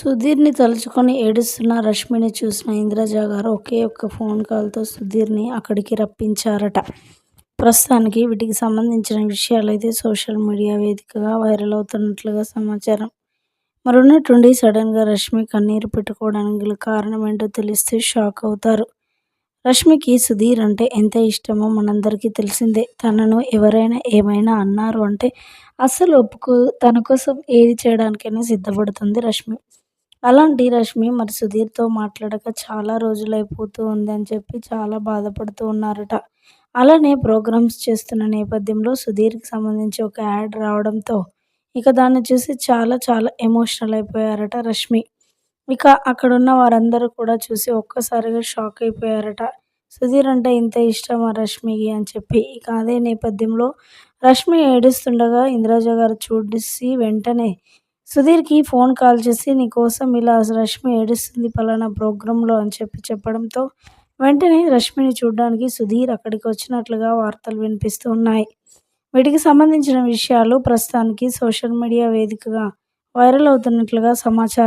సుధీర్‌ని తలుచుకొని ఏడుస్తున్న రష్మిని చూసిన ఇంద్రజ గారు ఒకే ఒక్క ఫోన్ కాల్‌తో సుధీర్‌ని అక్కడికి రప్పించారట. ప్రస్తుతానికి వీటికి సంబంధించిన విషయాలైతే సోషల్ మీడియా వేదికగా వైరల్ అవుతున్నట్లుగా సమాచారం. మరున్నట్టుండి సడన్‌గా రష్మి కన్నీరు పెట్టుకోవడానికి గల ఏంటో తెలిస్తే షాక్ అవుతారు. రష్మికి సుధీర్ అంటే ఎంత ఇష్టమో మనందరికీ తెలిసిందే. తనను ఎవరైనా ఏమైనా అన్నారు అంటే అసలు ఒప్పుకో తన కోసం ఏది చేయడానికైనా సిద్ధపడుతుంది రష్మి. అలాంటి రష్మి మరి సుధీర్‌తో మాట్లాడక చాలా రోజులైపోతూ ఉంది అని చెప్పి చాలా బాధపడుతూ ఉన్నారట. అలానే ప్రోగ్రామ్స్ చేస్తున్న నేపథ్యంలో సుధీర్‌కి సంబంధించి ఒక యాడ్ రావడంతో ఇక దాన్ని చూసి చాలా చాలా ఎమోషనల్ అయిపోయారట రష్మి. ఇక అక్కడున్న వారందరూ కూడా చూసి ఒక్కసారిగా షాక్ అయిపోయారట. సుధీర్ అంటే ఇంత ఇష్టమా రష్మికి అని చెప్పి. ఇక అదే నేపథ్యంలో రష్మి ఏడుస్తుండగా ఇంద్రజ గారు చూసి వెంటనే సుధీర్‌కి ఫోన్ కాల్ చేసి నీకోసం ఇలా రష్మి ఏడుస్తుంది పలానా ప్రోగ్రాంలో అని చెప్పి చెప్పడంతో వెంటనే రష్మిని చూడడానికి సుధీర్ అక్కడికి వచ్చినట్లుగా వార్తలు వినిపిస్తూ ఉన్నాయి. వీటికి సంబంధించిన విషయాలు ప్రస్తుతానికి సోషల్ మీడియా వేదికగా వైరల్ అవుతున్నట్లుగా సమాచారం.